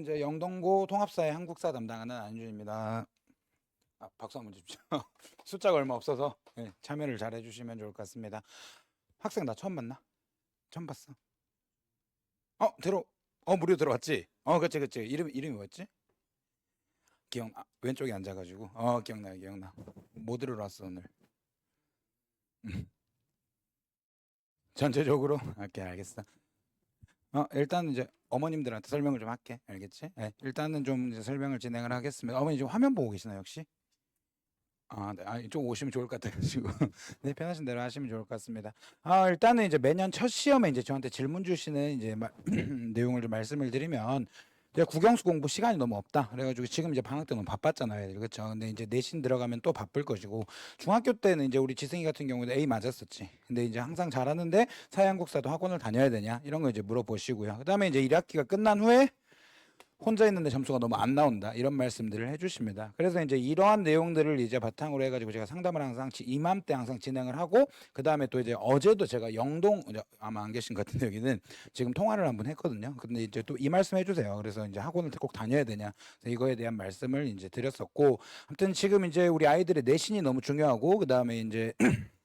이제 영동고 통합사의 한국사 담당하는 안준입니다. 아, 박수 한번 주십시오. 숫자가 얼마 없어서 네, 참여를 잘 해주시면 좋을 것 같습니다. 학생 나 처음 봤나? 처음 봤어. 어 들어. 어 무료 들어왔지? 어 그치 그치. 이름 이름이 뭐였지? 기억 아, 왼쪽에 앉아가지고 어 기억나 기억나. 뭐 들으러 왔어 오늘? 음. 전체적으로 오케이 알겠어. 어 일단 이제 어머님들한테 설명을 좀 할게. 알겠지? 네, 일단은 좀 이제 설명을 진행을 하겠습니다. 어머니 지금 화면 보고 계시나요 혹시? 아, 네. 아, 이쪽 오시면 좋을 것 같아가지고 네 편하신 대로 하시면 좋을 것 같습니다. 아 일단은 이제 매년 첫 시험에 이제 저한테 질문 주시는 이제 마, 내용을 좀 말씀을 드리면 제가 국영수 공부 시간이 너무 없다. 그래가지고 지금 이제 방학 때 너무 바빴잖아요. 그렇죠. 근데 이제 내신 들어가면 또 바쁠 것이고 중학교 때는 이제 우리 지승이 같은 경우는 A 맞았었지. 근데 이제 항상 잘하는데 사회한국사도 학원을 다녀야 되냐 이런 거 이제 물어보시고요. 그다음에 이제 1학기가 끝난 후에 혼자 있는데 점수가 너무 안 나온다 이런 말씀들을 해주십니다. 그래서 이제 이러한 내용들을 이제 바탕으로 해가지고 제가 상담을 항상 지- 이맘때 항상 진행을 하고 그 다음에 또 이제 어제도 제가 영동 아마 안 계신 것 같은데 여기는 지금 통화를 한번 했거든요. 근데 이제 또 이 말씀 해주세요. 그래서 이제 학원을 꼭 다녀야 되냐 이거에 대한 말씀을 이제 드렸었고 아무튼 지금 이제 우리 아이들의 내신이 너무 중요하고 그 다음에 이제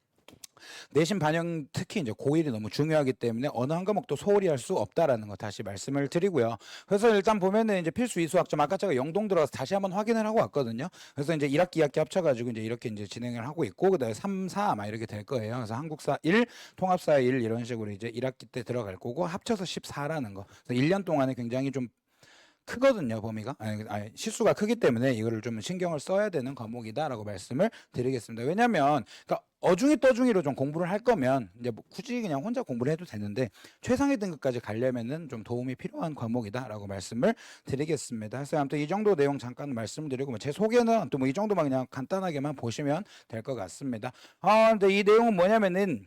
내신 반영 특히 이제 고1이 너무 중요하기 때문에 어느 한 과목도 소홀히 할 수 없다라는 거 다시 말씀을 드리고요. 그래서 일단 보면은 이제 필수 이수 학점 아까 제가 영동 들어가서 다시 한번 확인을 하고 왔거든요. 그래서 이제 1학기 2학기 합쳐가지고 이제 이렇게 이제 진행을 하고 있고 그다음에 3, 4 막 이렇게 될 거예요. 그래서 한국사 1, 통합사 1 이런 식으로 이제 1학기 때 들어갈 거고 합쳐서 14라는 거. 그래서 1년 동안에 굉장히 좀 크거든요 범위가. 아니, 아니, 실수가 크기 때문에 이거를 좀 신경을 써야 되는 과목이다라고 말씀을 드리겠습니다. 왜냐하면 그러니까 어중이 떠중이로 좀 공부를 할 거면 이제 뭐 굳이 그냥 혼자 공부를 해도 되는데 최상위 등급까지 가려면은 좀 도움이 필요한 과목이다라고 말씀을 드리겠습니다. 그래서 아무튼 이 정도 내용 잠깐 말씀드리고 뭐 제 소개는 또 뭐 이 정도만 그냥 간단하게만 보시면 될 것 같습니다. 아 근데 이 내용은 뭐냐면은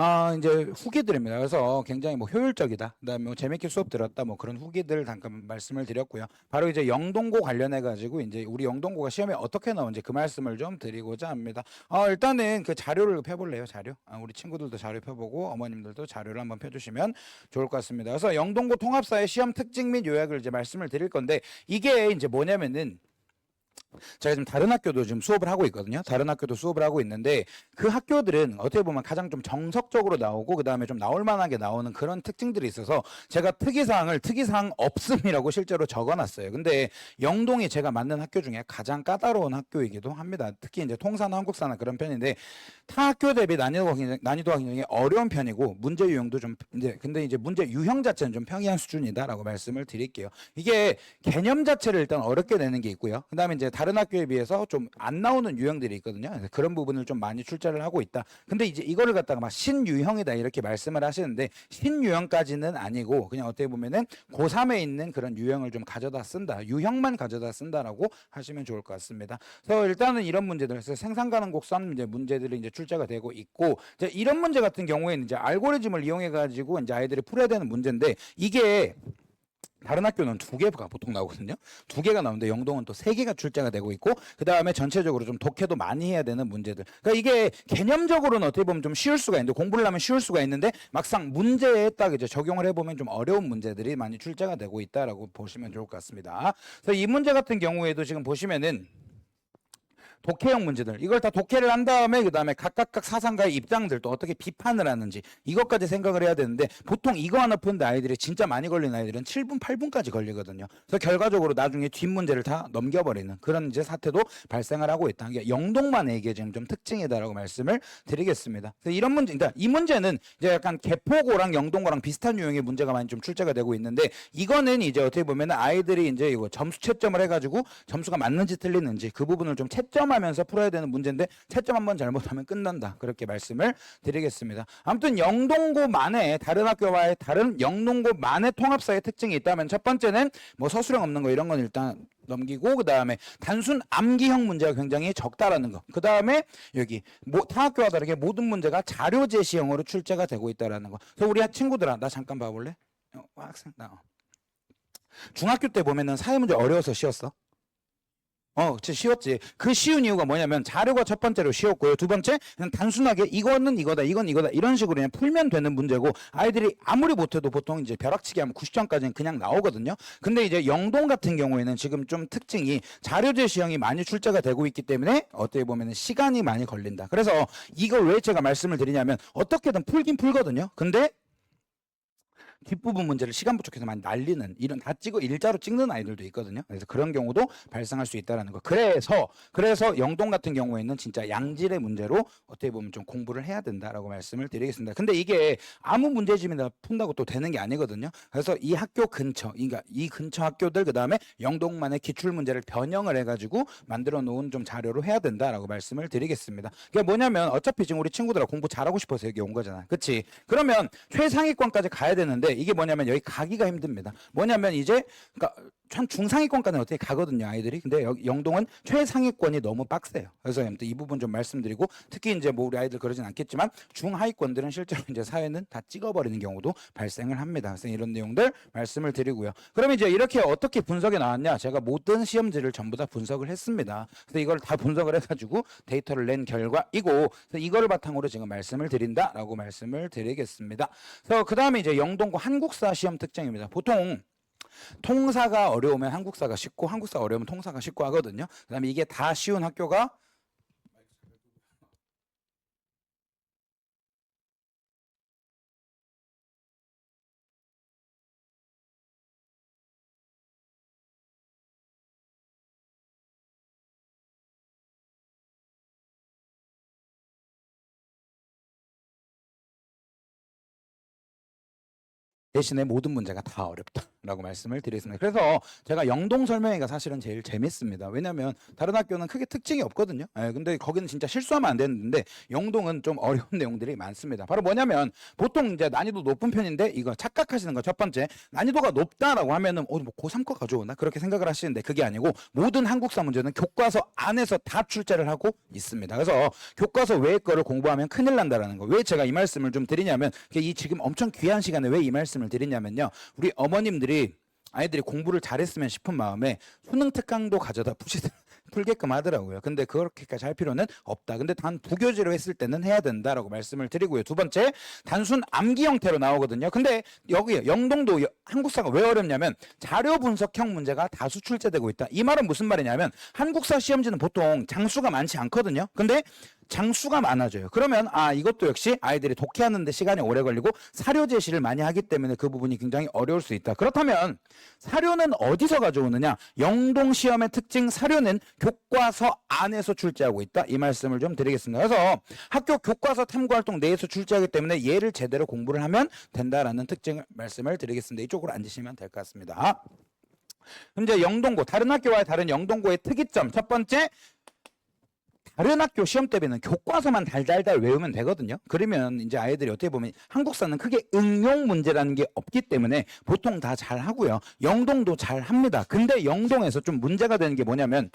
아, 이제 후기들입니다. 그래서 굉장히 뭐 효율적이다. 그다음에 뭐 재밌게 수업 들었다. 뭐 그런 후기들 잠깐 말씀을 드렸고요. 바로 이제 영동고 관련해 가지고 이제 우리 영동고가 시험에 어떻게 나오는지 그 말씀을 좀 드리고자 합니다. 아, 일단은 그 자료를 펴 볼래요, 자료. 아, 우리 친구들도 자료 펴 보고 어머님들도 자료를 한번 펴 주시면 좋을 것 같습니다. 그래서 영동고 통합사의 시험 특징 및 요약을 이제 말씀을 드릴 건데 이게 이제 뭐냐면은 제가 지금 다른 학교도 지금 수업을 하고 있거든요. 다른 학교도 수업을 하고 있는데 그 학교들은 어떻게 보면 가장 좀 정석적으로 나오고 그 다음에 좀 나올 만하게 나오는 그런 특징들이 있어서 제가 특이사항을 특이사항 없음이라고 실제로 적어놨어요. 근데 영동이 제가 맞는 학교 중에 가장 까다로운 학교이기도 합니다. 특히 이제 통사나 한국사나 그런 편인데 타 학교 대비 난이도가 굉장히, 난이도가 굉장히 어려운 편이고 문제 유형도 좀 이제 근데 이제 문제 유형 자체는 좀 평이한 수준이다라고 말씀을 드릴게요. 이게 개념 자체를 일단 어렵게 내는 게 있고요. 그 다음에 이제 다른 학교에 비해서 좀 안 나오는 유형들이 있거든요. 그런 부분을 좀 많이 출제를 하고 있다. 근데 이제 이거를 갖다가 막 신유형이다 이렇게 말씀을 하시는데 신유형까지는 아니고 그냥 어떻게 보면은 고3에 있는 그런 유형을 좀 가져다 쓴다. 유형만 가져다 쓴다라고 하시면 좋을 것 같습니다. 그래서 일단은 이런 문제들, 그래서 생산 가능 곡선 이제 문제들이 이제 출제가 되고 있고 이제 이런 문제 같은 경우에는 이제 알고리즘을 이용해 가지고 이제 아이들이 풀어야 되는 문제인데 이게 다른 학교는 두 개가 보통 나오거든요. 두 개가 나오는데 영동은 또 세 개가 출제가 되고 있고 그 다음에 전체적으로 좀 독해도 많이 해야 되는 문제들. 그러니까 이게 개념적으로는 어떻게 보면 좀 쉬울 수가 있는데 공부를 하면 쉬울 수가 있는데 막상 문제에 딱 이제 적용을 해보면 좀 어려운 문제들이 많이 출제가 되고 있다라고 보시면 좋을 것 같습니다. 그래서 이 문제 같은 경우에도 지금 보시면은 독해형 문제들. 이걸 다 독해를 한 다음에 그 다음에 각각각 사상가의 입장들 또 어떻게 비판을 하는지 이것까지 생각을 해야 되는데 보통 이거 하나 푸는데 아이들이 진짜 많이 걸린 아이들은 7분 8분까지 걸리거든요. 그래서 결과적으로 나중에 뒷 문제를 다 넘겨버리는 그런 이제 사태도 발생을 하고 있다. 이게 영동만의 이게 지금 좀 특징이다라고 말씀을 드리겠습니다. 그래서 이런 문제 그러니까 이 문제는 이제 약간 개포고랑 영동고랑 비슷한 유형의 문제가 많이 좀 출제가 되고 있는데 이거는 이제 어떻게 보면 아이들이 이제 이거 점수 채점을 해가지고 점수가 맞는지 틀리는지 그 부분을 좀 채점 하면서 풀어야 되는 문제인데 채점 한번 잘못하면 끝난다 그렇게 말씀을 드리겠습니다. 아무튼 영동고만의 다른 학교와의 다른 영동고만의 통합사의 특징이 있다면 첫 번째는 뭐 서술형 없는 거 이런 건 일단 넘기고 그 다음에 단순 암기형 문제가 굉장히 적다라는 거. 그 다음에 여기 뭐, 타 학교와 다르게 모든 문제가 자료 제시형으로 출제가 되고 있다라는 거. 그래서 우리 친구들아 나 잠깐 봐볼래? 어, 학생 나. 어. 중학교 때 보면은 사회 문제 어려워서 쉬었어. 어, 진짜 쉬웠지. 그 쉬운 이유가 뭐냐면 자료가 첫 번째로 쉬웠고요. 두 번째, 그냥 단순하게 이거는 이거다, 이건 이거다, 이런 식으로 그냥 풀면 되는 문제고 아이들이 아무리 못해도 보통 이제 벼락치기 하면 90점까지는 그냥 나오거든요. 근데 이제 영동 같은 경우에는 지금 좀 특징이 자료제 시형이 많이 출제가 되고 있기 때문에 어떻게 보면 시간이 많이 걸린다. 그래서 이걸 왜 제가 말씀을 드리냐면 어떻게든 풀긴 풀거든요. 근데 뒷부분 문제를 시간 부족해서 많이 날리는 이런 다 찍어 일자로 찍는 아이들도 있거든요. 그래서 그런 경우도 발생할 수 있다라는 거. 그래서 그래서 영동 같은 경우에는 진짜 양질의 문제로 어떻게 보면 좀 공부를 해야 된다라고 말씀을 드리겠습니다. 근데 이게 아무 문제집이나 푼다고 또 되는 게 아니거든요. 그래서 이 학교 근처, 그러니까 이 근처 학교들 그다음에 영동만의 기출 문제를 변형을 해 가지고 만들어 놓은 좀 자료로 해야 된다라고 말씀을 드리겠습니다. 그게 뭐냐면 어차피 지금 우리 친구들아 공부 잘하고 싶어서 여기 온 거잖아. 그치? 그러면 최상위권까지 가야 되는데 이게 뭐냐면 여기 가기가 힘듭니다. 뭐냐면 이제 그러니까 한 중상위권까지는 어떻게 가거든요 아이들이. 근데 영동은 최상위권이 너무 빡세요. 그래서 아무튼 이 부분 좀 말씀드리고 특히 이제 뭐 우리 아이들 그러진 않겠지만 중하위권들은 실제로 이제 사회는 다 찍어버리는 경우도 발생을 합니다. 그래서 이런 내용들 말씀을 드리고요. 그러면 이제 이렇게 어떻게 분석이 나왔냐? 제가 모든 시험지를 전부 다 분석을 했습니다. 그래서 이걸 다 분석을 해가지고 데이터를 낸 결과이고 이거를 바탕으로 지금 말씀을 드린다라고 말씀을 드리겠습니다. 그래서 그 다음에 이제 영동고 한국사 시험 특징입니다. 보통 통사가 어려우면 한국사가 쉽고 한국사 어려우면 통사가 쉽고 하거든요. 그다음에 이게 다 쉬운 학교가 대신에 모든 문제가 다 어렵다라고 말씀을 드리겠습니다. 그래서 제가 영동 설명회가 사실은 제일 재밌습니다. 왜냐하면 다른 학교는 크게 특징이 없거든요. 예, 근데 거기는 진짜 실수하면 안 되는데 영동은 좀 어려운 내용들이 많습니다. 바로 뭐냐면 보통 이제 난이도 높은 편인데 이거 착각하시는 거 첫 번째 난이도가 높다라고 하면은 어 뭐 고3 거 가져오나 그렇게 생각을 하시는데 그게 아니고 모든 한국사 문제는 교과서 안에서 다 출제를 하고 있습니다. 그래서 교과서 외의 거를 공부하면 큰일 난다라는 거. 왜 제가 이 말씀을 좀 드리냐면 이 지금 엄청 귀한 시간에 왜 이 말씀을 드리냐면요. 우리 어머님들이 아이들이 공부를 잘했으면 싶은 마음에 수능 특강도 가져다 푸시 풀게끔 하더라고요. 근데 그렇게까지 할 필요는 없다. 근데 단 부교재로 했을 때는 해야 된다라고 말씀을 드리고요. 두 번째, 단순 암기 형태로 나오거든요. 근데 여기 영동도 여- 한국사가 왜 어렵냐면 자료 분석형 문제가 다수 출제되고 있다. 이 말은 무슨 말이냐면 한국사 시험지는 보통 장수가 많지 않거든요. 근데 장수가 많아져요. 그러면 아 이것도 역시 아이들이 독해하는데 시간이 오래 걸리고 사료 제시를 많이 하기 때문에 그 부분이 굉장히 어려울 수 있다. 그렇다면 사료는 어디서 가져오느냐? 영동 시험의 특징 사료는 교과서 안에서 출제하고 있다. 이 말씀을 좀 드리겠습니다. 그래서 학교 교과서 탐구 활동 내에서 출제하기 때문에 얘를 제대로 공부를 하면 된다라는 특징을 말씀을 드리겠습니다. 이쪽으로 앉으시면 될 것 같습니다. 이제 영동고 다른 학교와의 다른 영동고의 특이점 첫 번째 다른 학교 시험 대비는 교과서만 달달달 외우면 되거든요. 그러면 이제 아이들이 어떻게 보면 한국사는 크게 응용 문제라는 게 없기 때문에 보통 다 잘 하고요. 영동도 잘 합니다. 근데 영동에서 좀 문제가 되는 게 뭐냐면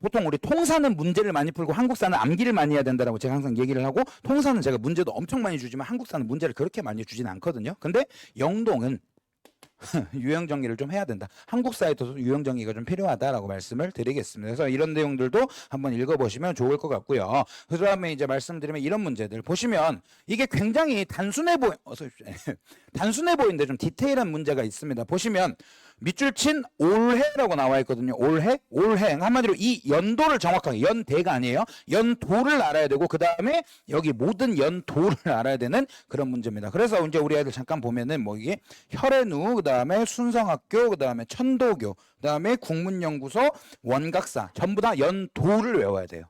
보통 우리 통사는 문제를 많이 풀고 한국사는 암기를 많이 해야 된다라고 제가 항상 얘기를 하고 통사는 제가 문제도 엄청 많이 주지만 한국사는 문제를 그렇게 많이 주진 않거든요. 근데 영동은 유형 정리를 좀 해야 된다. 한국사에도 유형 정리가 좀 필요하다라고 말씀을 드리겠습니다. 그래서 이런 내용들도 한번 읽어보시면 좋을 것 같고요. 그 다음에 이제 말씀드리면 이런 문제들 보시면 이게 굉장히 단순해 보이 어서. 단순해 보이는데 좀 디테일한 문제가 있습니다. 보시면 밑줄 친 올해라고 나와 있거든요. 올해, 올해 한마디로 이 연도를 정확하게 연대가 아니에요. 연도를 알아야 되고 그 다음에 여기 모든 연도를 알아야 되는 그런 문제입니다. 그래서 이제 우리 아이들 잠깐 보면은 뭐 이게 혈해누, 그 다음에 순성학교, 그 다음에 천도교, 그 다음에 국문연구소, 원각사 전부 다 연도를 외워야 돼요.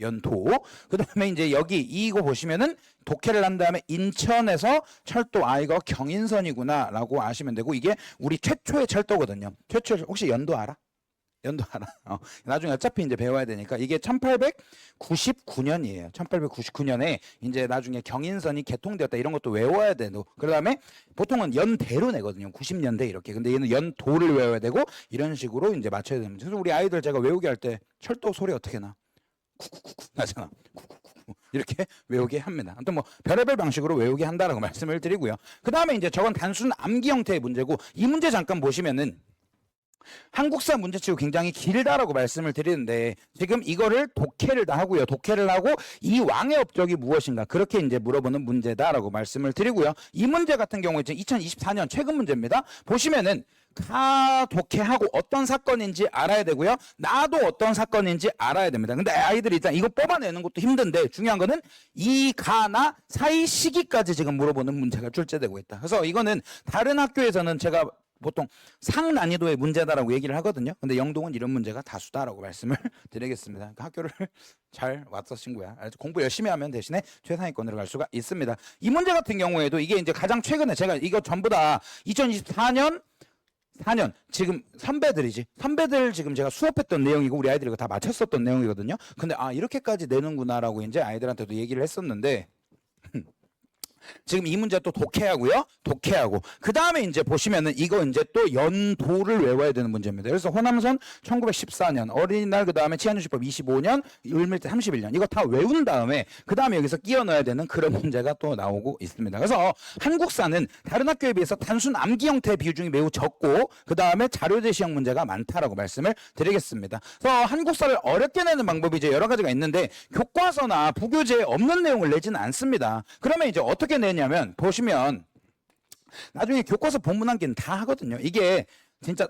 연도. 그 다음에 이제 여기 이거 보시면은 독해를 한 다음에 인천에서 철도 아 이거 경인선이구나라고 아시면 되고 이게 우리 최초의 철도거든요. 최초 혹시 연도 알아? 연도 알아? 어, 나중에 어차피 이제 배워야 되니까 이게 1899년이에요. 1899년에 이제 나중에 경인선이 개통되었다 이런 것도 외워야 되고 그다음에 보통은 연대로 내거든요. 90년대 이렇게. 근데 얘는 연도를 외워야 되고 이런 식으로 이제 맞춰야 됩니다. 그래서 우리 아이들 제가 외우게 할 때 철도 소리 어떻게 나? 쿠쿠쿠쿠. 쿠쿠쿠쿠 이렇게 외우게 합니다. 아무튼 뭐 별의별 방식으로 외우게 한다라고 말씀을 드리고요. 그 다음에 이제 저건 단순 암기 형태의 문제고 이 문제 잠깐 보시면은 한국사 문제치고 굉장히 길다라고 말씀을 드리는데 지금 이거를 독해를 다 하고요. 독해를 하고 이 왕의 업적이 무엇인가 그렇게 이제 물어보는 문제다라고 말씀을 드리고요. 이 문제 같은 경우에 이제 2024년 최근 문제입니다. 보시면은 가 독해하고 어떤 사건인지 알아야 되고요. 나도 어떤 사건인지 알아야 됩니다. 근데 아이들이 일단 이거 뽑아내는 것도 힘든데 중요한 거는 이 가나 사이 시기까지 지금 물어보는 문제가 출제되고 있다. 그래서 이거는 다른 학교에서는 제가 보통 상난이도의 문제다라고 얘기를 하거든요. 근데 영동은 이런 문제가 다수다라고 말씀을 드리겠습니다. 그러니까 학교를 잘 왔어 친구야. 공부 열심히 하면 대신에 최상위권으로 갈 수가 있습니다. 이 문제 같은 경우에도 이게 이제 가장 최근에 제가 이거 전부 다 2024년 4년 지금 선배들이지 선배들 지금 제가 수업했던 내용이고 우리 아이들이 다 맞췄었던 내용이거든요. 근데 아 이렇게까지 내는구나라고 이제 아이들한테도 얘기를 했었는데 지금 이 문제 또 독해하고요. 독해하고 그 다음에 이제 보시면은 이거 이제 또 연도를 외워야 되는 문제입니다. 그래서 호남선 1914년 어린이날 그 다음에 치안유지법 25년 을밀대 31년 이거 다 외운 다음에 그 다음에 여기서 끼워 넣어야 되는 그런 문제가 또 나오고 있습니다. 그래서 한국사는 다른 학교에 비해서 단순 암기 형태의 비중이 매우 적고 그 다음에 자료 제 시형 문제가 많다라고 말씀을 드리겠습니다. 그래서 한국사를 어렵게 내는 방법이 이제 여러 가지가 있는데 교과서나 부교재에 없는 내용을 내지는 않습니다. 그러면 이제 어떻게 내냐면 보시면 나중에 교과서 본문 한 개는 다 하거든요. 이게 진짜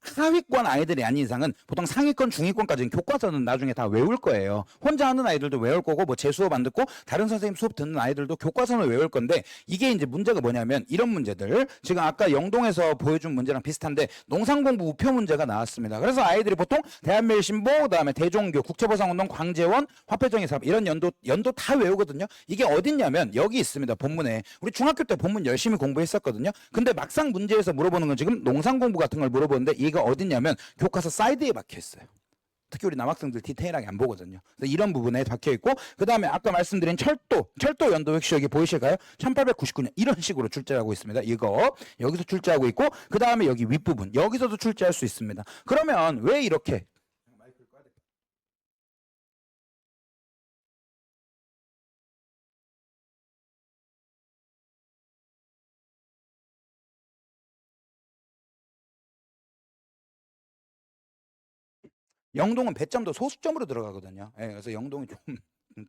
하위권 아이들이 아닌 이상은 보통 상위권, 중위권까지는 교과서는 나중에 다 외울 거예요. 혼자 하는 아이들도 외울 거고, 뭐 제 수업 안 듣고 다른 선생님 수업 듣는 아이들도 교과서는 외울 건데, 이게 이제 문제가 뭐냐면 이런 문제들, 지금 아까 영동에서 보여준 문제랑 비슷한데, 농상공부 우표 문제가 나왔습니다. 그래서 아이들이 보통 대한매일신보, 그 다음에 대종교, 국제보상운동, 광재원, 화폐정의 사업 이런 연도, 연도 다 외우거든요. 이게 어딨냐면 여기 있습니다. 본문에. 우리 중학교 때 본문 열심히 공부했었거든요. 근데 막상 문제에서 물어보는 건 지금 농상공부 같은 걸 물어보는데 이거 어딨냐면 교과서 사이드에 박혀 있어요. 특히 우리 남학생들 디테일하게 안 보거든요. 그래서 이런 부분에 박혀 있고 그 다음에 아까 말씀드린 철도 철도 연도 획시 여기 보이실까요? 1899년 이런 식으로 출제하고 있습니다. 이거 여기서 출제하고 있고 그 다음에 여기 윗부분 여기서도 출제할 수 있습니다. 그러면 왜 이렇게 영동은 배점도 소수점으로 들어가거든요. 예, 그래서 영동이 좀 음,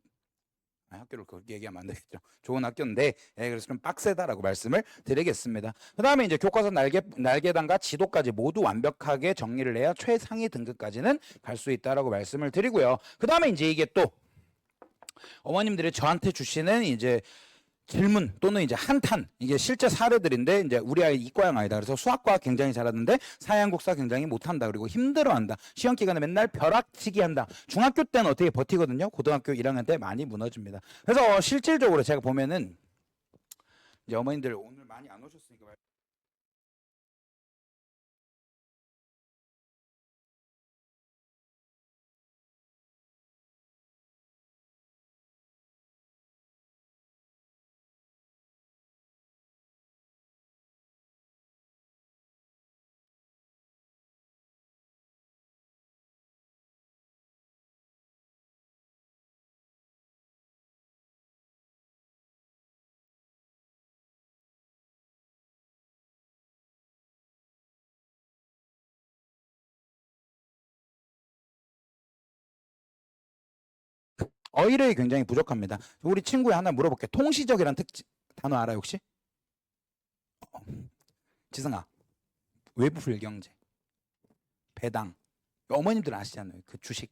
아, 학교를 그렇게 얘기하면 안 되겠죠. 좋은 학교인데, 예, 그래서 좀 빡세다라고 말씀을 드리겠습니다. 그 다음에 이제 교과서 날개, 날개단과 지도까지 모두 완벽하게 정리를 해야 최상위 등급까지는 갈 수 있다라고 말씀을 드리고요. 그 다음에 이제 이게 또 어머님들이 저한테 주시는 이제 질문 또는 이제 한탄 이게 실제 사례들인데 이제 우리 아이 이과형 아이다. 그래서 수학과 굉장히 잘하는데 사양국사 굉장히 못한다. 그리고 힘들어한다. 시험 기간에 맨날 벼락치기 한다. 중학교 때는 어떻게 버티거든요? 고등학교 1학년 때 많이 무너집니다. 그래서 실질적으로 제가 보면은 이제 어머님들 오늘 많이 안 오셨으니까 어휘력이 굉장히 부족합니다. 우리 친구에 하나 물어볼게요 통시적이란 특징 단어 알아요 혹시? 어, 지승아 외부 불경제 배당. 어머님들 아시잖아요. 그 주식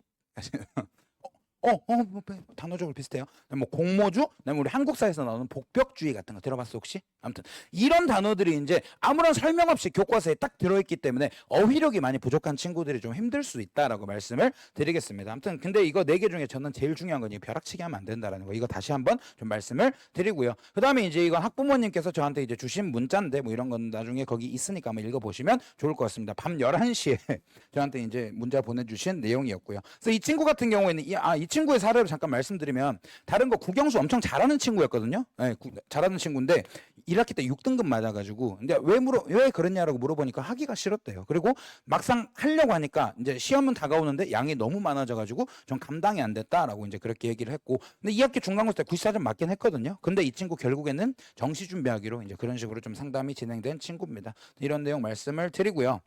어, 어, 뭐, 뭐, 단어적으로 비슷해요. 뭐 공모주, 그다음에 우리 한국사에서 나오는 복벽주의 같은 거 들어봤어 혹시? 아무튼 이런 단어들이 이제 아무런 설명 없이 교과서에 딱 들어있기 때문에 어휘력이 많이 부족한 친구들이 좀 힘들 수 있다라고 말씀을 드리겠습니다. 아무튼 근데 이거 네 개 중에 저는 제일 중요한 건 이 벼락치기 하면 안 된다라는 거. 이거 다시 한번 좀 말씀을 드리고요. 그다음에 이제 이건 학부모님께서 저한테 이제 주신 문자인데 뭐 이런 건 나중에 거기 있으니까 한번 읽어보시면 좋을 것 같습니다. 밤 11시에 저한테 이제 문자 보내주신 내용이었고요. 그래서 이 친구 같은 경우에는 이, 아, 이 친구의 사례를 잠깐 말씀드리면 다른 거 국영수 엄청 잘하는 친구였거든요. 네, 구- 잘하는 친구인데 1학기 때 6등급 맞아가지고 근데 왜 물어 왜 그랬냐라고 물어보니까 하기가 싫었대요. 그리고 막상 하려고 하니까 이제 시험은 다가오는데 양이 너무 많아져가지고 좀 감당이 안 됐다라고 이제 그렇게 얘기를 했고 근데 2학기 중간고사 때 94점 맞긴 했거든요. 근데 이 친구 결국에는 정시 준비하기로 이제 그런 식으로 좀 상담이 진행된 친구입니다. 이런 내용 말씀을 드리고요.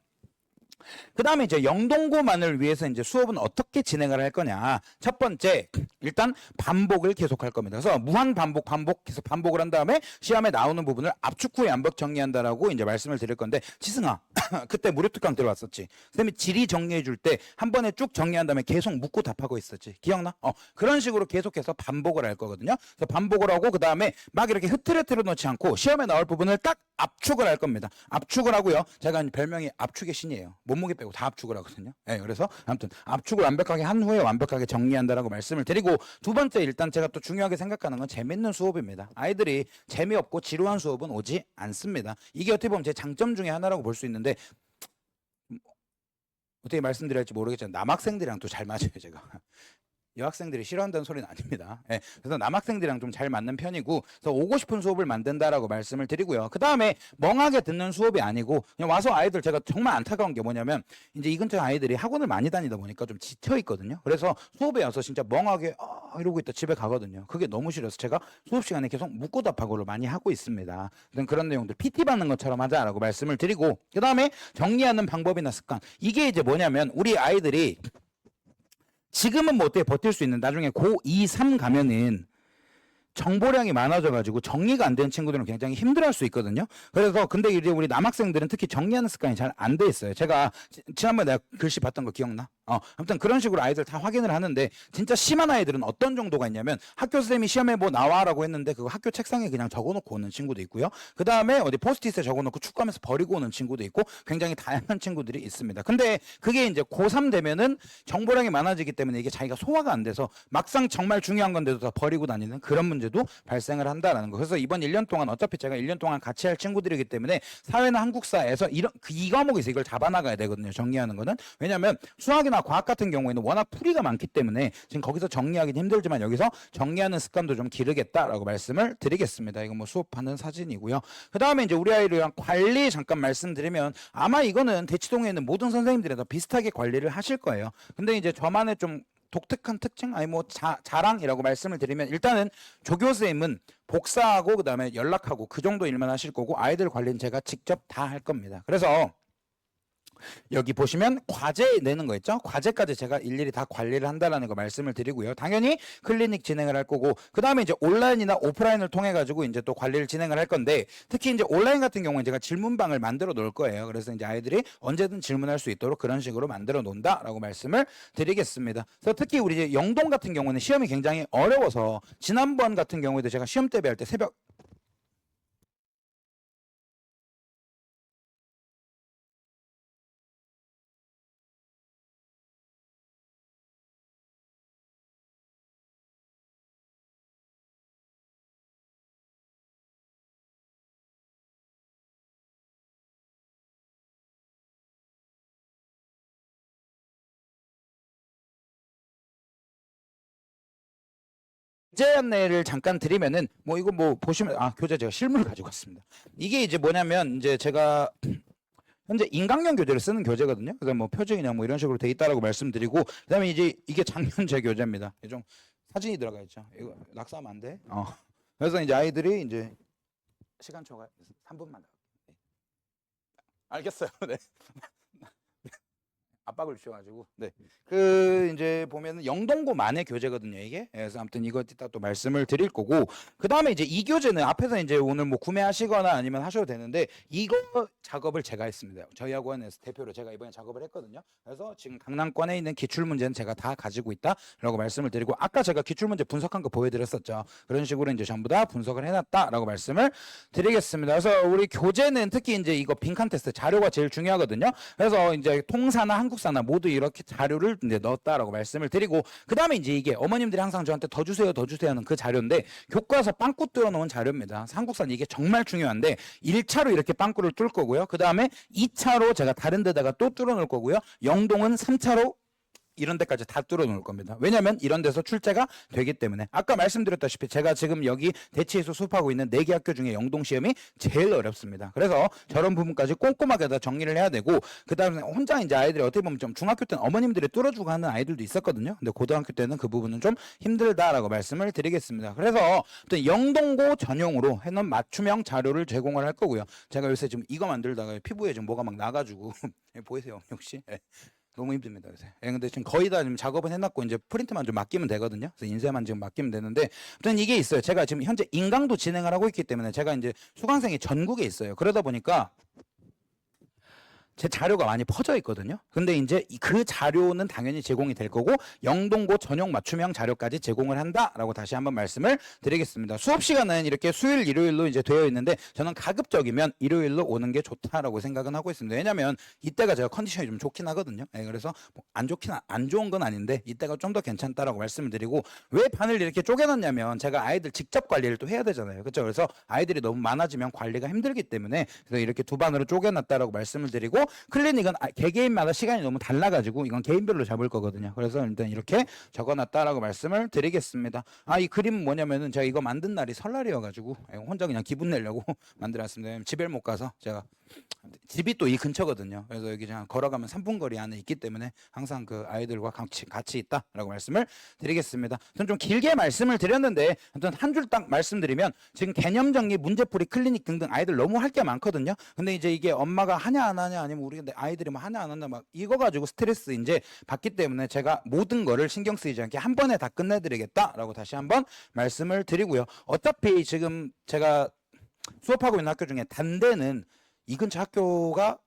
그 다음에 이제 영동고만을 위해서 이제 수업은 어떻게 진행을 할 거냐. 첫 번째, 일단 반복을 계속할 겁니다. 그래서 무한 반복, 반복, 계속 반복을 한 다음에 시험에 나오는 부분을 압축 후에 완벽 정리한다라고 이제 말씀을 드릴 건데, 치승아, 그때 무료특강 들어왔었지. 선생님이 지리 정리해 줄 때 한 번에 쭉 정리한 다음에 계속 묻고 답하고 있었지. 기억나? 어, 그런 식으로 계속해서 반복을 할 거거든요. 그래서 반복을 하고 그 다음에 막 이렇게 흐트러트려 놓지 않고 시험에 나올 부분을 딱 압축을 할 겁니다. 압축을 하고요. 제가 별명이 압축의 신이에요. 몸무게 빼고 다 압축을 하거든요. 예, 그래서 아무튼 압축을 완벽하게 한 후에 완벽하게 정리한다라고 말씀을 드리고 두 번째 일단 제가 또 중요하게 생각하는 건 재밌는 수업입니다. 아이들이 재미없고 지루한 수업은 오지 않습니다. 이게 어떻게 보면 제 장점 중에 하나라고 볼 수 있는데 어떻게 말씀드려야 할지 모르겠지만 남학생들이랑 또 잘 맞아요 제가 여학생들이 싫어한다는 소리는 아닙니다. 예, 그래서 남학생들이랑 좀 잘 맞는 편이고 그래서 오고 싶은 수업을 만든다라고 말씀을 드리고요. 그 다음에 멍하게 듣는 수업이 아니고 그냥 와서 아이들 제가 정말 안타까운 게 뭐냐면 이제 이 근처 아이들이 학원을 많이 다니다 보니까 좀 지쳐 있거든요. 그래서 수업에 와서 진짜 멍하게 아, 이러고 있다 집에 가거든요. 그게 너무 싫어서 제가 수업 시간에 계속 묻고 답하고를 많이 하고 있습니다. 그런 내용들 PT 받는 것처럼 하자라고 말씀을 드리고 그 다음에 정리하는 방법이나 습관. 이게 이제 뭐냐면 우리 아이들이 지금은 뭐 어떻게 버틸 수 있는 나중에 고 2, 3 가면은 정보량이 많아져가지고 정리가 안 되는 친구들은 굉장히 힘들어할 수 있거든요. 그래서 근데 이제 우리 남학생들은 특히 정리하는 습관이 잘 안 돼 있어요. 제가 지- 지난번에 내가 글씨 봤던 거 기억나? 어, 아무튼 그런 식으로 아이들 다 확인을 하는데 진짜 심한 아이들은 어떤 정도가 있냐면 학교 선생님이 시험에 뭐 나와라고 했는데 그거 학교 책상에 그냥 적어놓고 오는 친구도 있고요. 그 다음에 어디 포스트잇에 적어놓고 축구하면서 버리고 오는 친구도 있고 굉장히 다양한 친구들이 있습니다. 근데 그게 이제 고3 되면은 정보량이 많아지기 때문에 이게 자기가 소화가 안 돼서 막상 정말 중요한 건데도 다 버리고 다니는 그런 문제도 발생을 한다라는 거. 그래서 이번 1년 동안 어차피 제가 1년 동안 같이 할 친구들이기 때문에 사회나 한국사에서 이런 그이 과목에서 이걸 잡아나가야 되거든요. 정리하는 거는 왜냐하면 수학이 나 과학 같은 경우에는 워낙 풀이가 많기 때문에 지금 거기서 정리하기는 힘들지만 여기서 정리하는 습관도 좀 기르겠다라고 말씀을 드리겠습니다. 이거 뭐 수업하는 사진이고요. 그 다음에 이제 우리 아이들이랑 관리 잠깐 말씀드리면 아마 이거는 대치동에 있는 모든 선생님들이 다 비슷하게 관리를 하실 거예요. 근데 이제 저만의 좀 독특한 특징 아니 뭐 자, 자랑이라고 말씀을 드리면 일단은 조교 선생님은 복사하고 그다음에 연락하고 그 정도 일만 하실 거고 아이들 관리는 제가 직접 다 할 겁니다. 그래서 여기 보시면 과제 내는 거 있죠? 과제까지 제가 일일이 다 관리를 한다라는 거 말씀을 드리고요. 당연히 클리닉 진행을 할 거고 그 다음에 이제 온라인이나 오프라인을 통해 가지고 이제 또 관리를 진행을 할 건데 특히 이제 온라인 같은 경우는 제가 질문방을 만들어 놓을 거예요. 그래서 이제 아이들이 언제든 질문할 수 있도록 그런 식으로 만들어 놓는다라고 말씀을 드리겠습니다. 그래서 특히 우리 이제 영동 같은 경우는 시험이 굉장히 어려워서 지난번 같은 경우에도 제가 시험 대비할 때 새벽 교재 안내를 잠깐 드리면은 뭐 이거 뭐 보시면 아 교재 제가 실물 가지고 왔습니다. 이게 이제 뭐냐면 이제 제가 현재 인강형 교재를 쓰는 교재거든요. 그래서 뭐 표정이나 뭐 이런 식으로 돼 있다라고 말씀드리고 그다음에 이제 이게 작년 제 교재입니다. 좀 사진이 들어가 있죠. 이거 낙서하면 안 돼. 어. 그래서 이제 아이들이 이제 시간 초과 3분만 더. 네. 알겠어요. 네. 압박을 주셔가지고. 네. 그 이제 보면은 영동고 만의 교재거든요 이게. 그래서 아무튼 이거 이따 또 말씀을 드릴 거고. 그 다음에 이제 이 교재는 앞에서 이제 오늘 뭐 구매하시거나 아니면 하셔도 되는데 이거 작업을 제가 했습니다. 저희 학원에서 대표로 제가 이번에 작업을 했거든요. 그래서 지금 강남권에 있는 기출 문제는 제가 다 가지고 있다라고 말씀을 드리고 아까 제가 기출 문제 분석한 거 보여드렸었죠. 그런 식으로 이제 전부 다 분석을 해놨다라고 말씀을 드리겠습니다. 그래서 우리 교재는 특히 이제 이거 빈칸 테스트 자료가 제일 중요하거든요. 그래서 이제 통사나 한국 사나 모두 이렇게 자료를 이제 넣었다라고 말씀을 드리고 그 다음에 이제 이게 어머님들이 항상 저한테 더 주세요 더 주세요 하는 그 자료인데 교과서 빵꾸 뚫어 놓은 자료입니다. 한국사는 이게 정말 중요한데 1차로 이렇게 빵꾸를 뚫을 거고요. 그 다음에 2차로 제가 다른 데다가 또 뚫어 놓을 거고요. 영동은 3차로 이런 데까지 다 뚫어 놓을 겁니다. 왜냐면 이런 데서 출제가 되기 때문에 아까 말씀드렸다시피 제가 지금 여기 대치에서 수업하고 있는 네 개 학교 중에 영동 시험이 제일 어렵습니다. 그래서 저런 부분까지 꼼꼼하게 다 정리를 해야 되고 그다음에 혼자 이제 아이들이 어떻게 보면 좀 중학교 때는 어머님들이 뚫어주고 하는 아이들도 있었거든요. 근데 고등학교 때는 그 부분은 좀 힘들다라고 말씀을 드리겠습니다. 그래서 또 영동고 전용으로 해놓은 맞춤형 자료를 제공을 할 거고요. 제가 요새 지금 이거 만들다가 피부에 지금 뭐가 막 나가지고 보이세요 혹시? 예. 너무 힘듭니다 요새. 예, 근데 지금 거의 다 지금 작업은 해놨고 이제 프린트만 좀 맡기면 되거든요. 그래서 인쇄만 지금 맡기면 되는데, 아무튼 이게 있어요. 제가 지금 현재 인강도 진행을 하고 있기 때문에 제가 이제 수강생이 전국에 있어요. 그러다 보니까 제 자료가 많이 퍼져 있거든요. 근데 이제 이- 그 자료는 당연히 제공이 될 거고 영동고 전용 맞춤형 자료까지 제공을 한다라고 다시 한번 말씀을 드리겠습니다. 수업 시간은 이렇게 수요일, 일요일로 이제 되어 있는데 저는 가급적이면 일요일로 오는 게 좋다라고 생각은 하고 있습니다. 왜냐면 이때가 제가 컨디션이 좀 좋긴 하거든요. 예, 그래서 뭐 안 좋긴 하- 안 좋은 건 아닌데 이때가 좀 더 괜찮다라고 말씀을 드리고 왜 반을 이렇게 쪼개놨냐면 제가 아이들 직접 관리를 또 해야 되잖아요. 그렇죠? 그래서 아이들이 너무 많아지면 관리가 힘들기 때문에 그래서 이렇게 두 반으로 쪼개놨다라고 말씀을 드리고 클리닉은 아- 개개인마다 시간이 너무 달라가지고 이건 개인별로 잡을 거거든요. 그래서 일단 이렇게 적어놨다라고 말씀을 드리겠습니다. 아 이 그림 뭐냐면은 제가 이거 만든 날이 설날이어가지고 혼자 그냥 기분 내려고 만들었습니다. 집에 못 가서 제가 집이 또 이 근처거든요. 그래서 여기 그냥 걸어가면 3분 거리 안에 있기 때문에 항상 그 아이들과 같이, 같이 있다라고 말씀을 드리겠습니다. 저는 좀 길게 말씀을 드렸는데 아무튼 한 줄 딱 말씀드리면 지금 개념 정리, 문제풀이, 클리닉 등등 아이들 너무 할 게 많거든요. 근데 이제 이게 엄마가 하냐 안 하냐 아니면 우리 내 아이들이 뭐 하냐 안 하냐 막 이거 가지고 스트레스 이제 받기 때문에 제가 모든 거를 신경 쓰이지 않게 한 번에 다 끝내드리겠다라고 다시 한번 말씀을 드리고요. 어차피 지금 제가 수업하고 있는 학교 중에 단대는 이 근처 학교가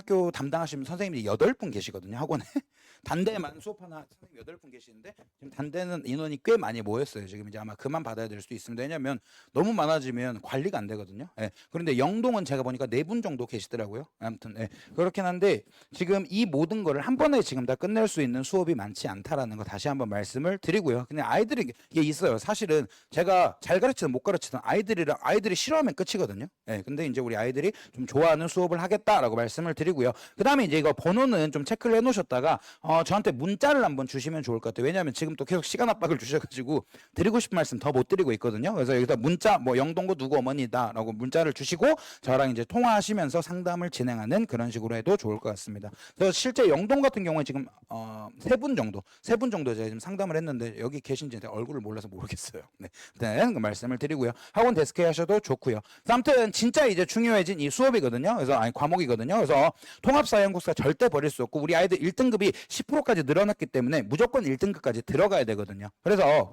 학교 담당하시는 선생님들이 여덟 분 계시거든요 학원에. 단대만 수업하는 선생님 여덟 분 계시는데 지금 단대는 인원이 꽤 많이 모였어요. 지금 이제 아마 그만 받아야 될 수도 있습니다. 왜냐하면 너무 많아지면 관리가 안 되거든요. 예. 그런데 영동은 제가 보니까 네 분 정도 계시더라고요. 아무튼 예. 그렇긴 한데 지금 이 모든 거를 한 번에 지금 다 끝낼 수 있는 수업이 많지 않다라는 거 다시 한번 말씀을 드리고요. 근데 아이들이 이게 있어요. 사실은 제가 잘 가르치든 못 가르치든 아이들이랑 아이들이 싫어하면 끝이거든요. 예. 근데 이제 우리 아이들이 좀 좋아하는 수업을 하겠다라고 말씀을 드리고 요. 그 다음에 이제 이거 번호는 좀 체크를 해 놓으셨다가 어, 저한테 문자를 한번 주시면 좋을 것 같아요. 왜냐하면 지금 또 계속 시간 압박을 주셔가지고 드리고 싶은 말씀 더 못 드리고 있거든요. 그래서 여기다 문자 뭐 영동고 누구 어머니다라고 문자를 주시고 저랑 이제 통화하시면서 상담을 진행하는 그런 식으로 해도 좋을 것 같습니다. 그래서 실제 영동 같은 경우에 지금 어, 세분 정도 세 분 정도 제가 지금 상담을 했는데 여기 계신지 얼굴을 몰라서 모르겠어요. 네, 일단 그 말씀을 드리고요. 학원 데스크에 하셔도 좋고요. 아무튼 진짜 이제 중요해진 이 수업이거든요. 그래서 아니 과목이거든요. 그래서 통합사회연구사 절대 버릴 수 없고 우리 아이들 1등급이 10%까지 늘어났기 때문에 무조건 1등급까지 들어가야 되거든요 그래서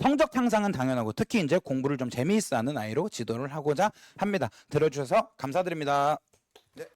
성적 향상은 당연하고 특히 이제 공부를 좀 재미있어 하는 아이로 지도를 하고자 합니다. 들어주셔서 감사드립니다.